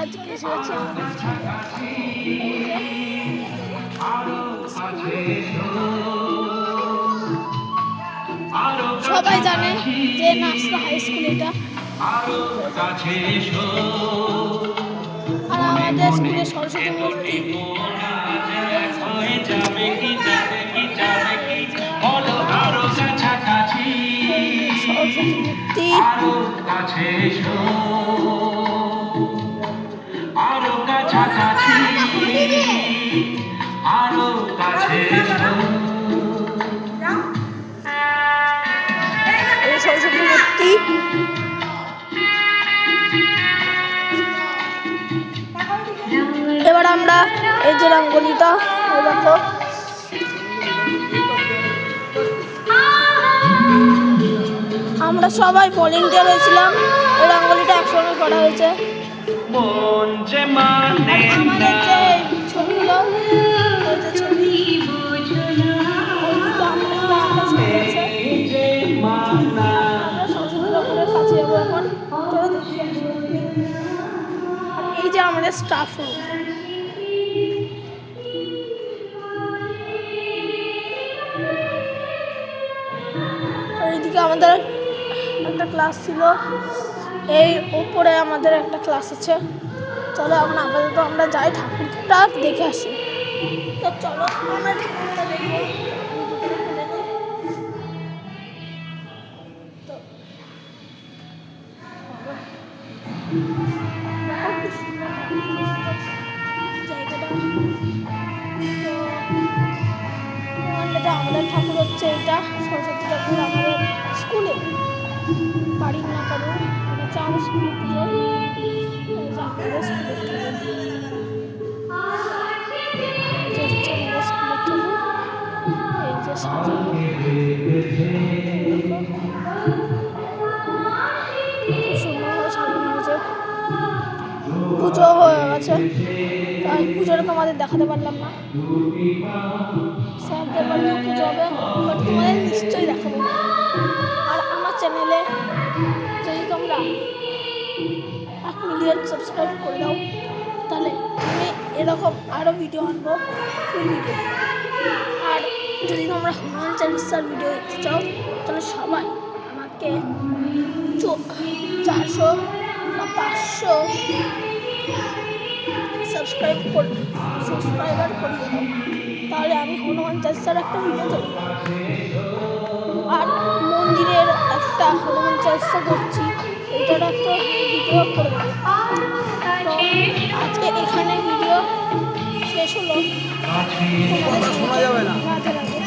আজকে এসে গেছি আমাদের এই যে, সবাই জানে যে নাচটা হাই স্কুল এটা। আর আমাদের স্কুলে সরস্বতী মূর্তি। সরস্বতী মূর্তি। সরস্বতী মূর্তি এবার আমরা এই যে রঙ্গোলিটা দেখো। আমরা সবাই ভলেন্টিয়ার হয়েছিলাম এই রঙ্গোলিটা একসঙ্গে করা হয়েছে। মন যে মানে আমাদের যে ছবিগুলো এই যে আমাদের স্টাফ রুম এইদিকে আমাদের একটা ক্লাস ছিল। এই উপরে আমাদের একটা ক্লাস আছে। চলো এখন আপাতত আমরা যাই ঠাকুরটা দেখে আসি। তো চলো আমরা ঠাকুরটা দেখব। আমাদের ঠাকুর হচ্ছে এটা সরস্বতী ঠাকুর আমাদের স্কুলে বাড়ির না এটা হচ্ছে আমার স্কুলে পুজো আমাদের স্কুলের স্কুলের ঠাকুর এই যে সাজানো। পুজো হয়ে গেছে। তাই পুজোটা তোমাদের দেখাতে পারলাম না। স্যারদের বাড়িতে পুজো হবে বাট তোমাদের নিশ্চয়ই দেখাবো। আর আমার চ্যানেলে যদি তোমরা এক মিলিয়ন সাবস্ক্রাইব করে দাও, তাহলে আমি এরকম আরও ভিডিও আনব ফুল ভিডিও আর যদি তোমরা হনুমান চালিসার ভিডিও দেখতে চাও, তাহলে সবাই আমাকে চো- চারশো বা পাঁচশো সাবস্ক্রাইব করে সাবস্ক্রাইবার করি। তাহলে আমি হনুমান চালিসার একটা ভিডিও আর মন্দিরের একটা হনুমান চালিসা করছি এটার একটা ভিডিও করে দেবো আজকে এখানে ভিডিও শেষ হলো। শোনা যাবে সঙ্গে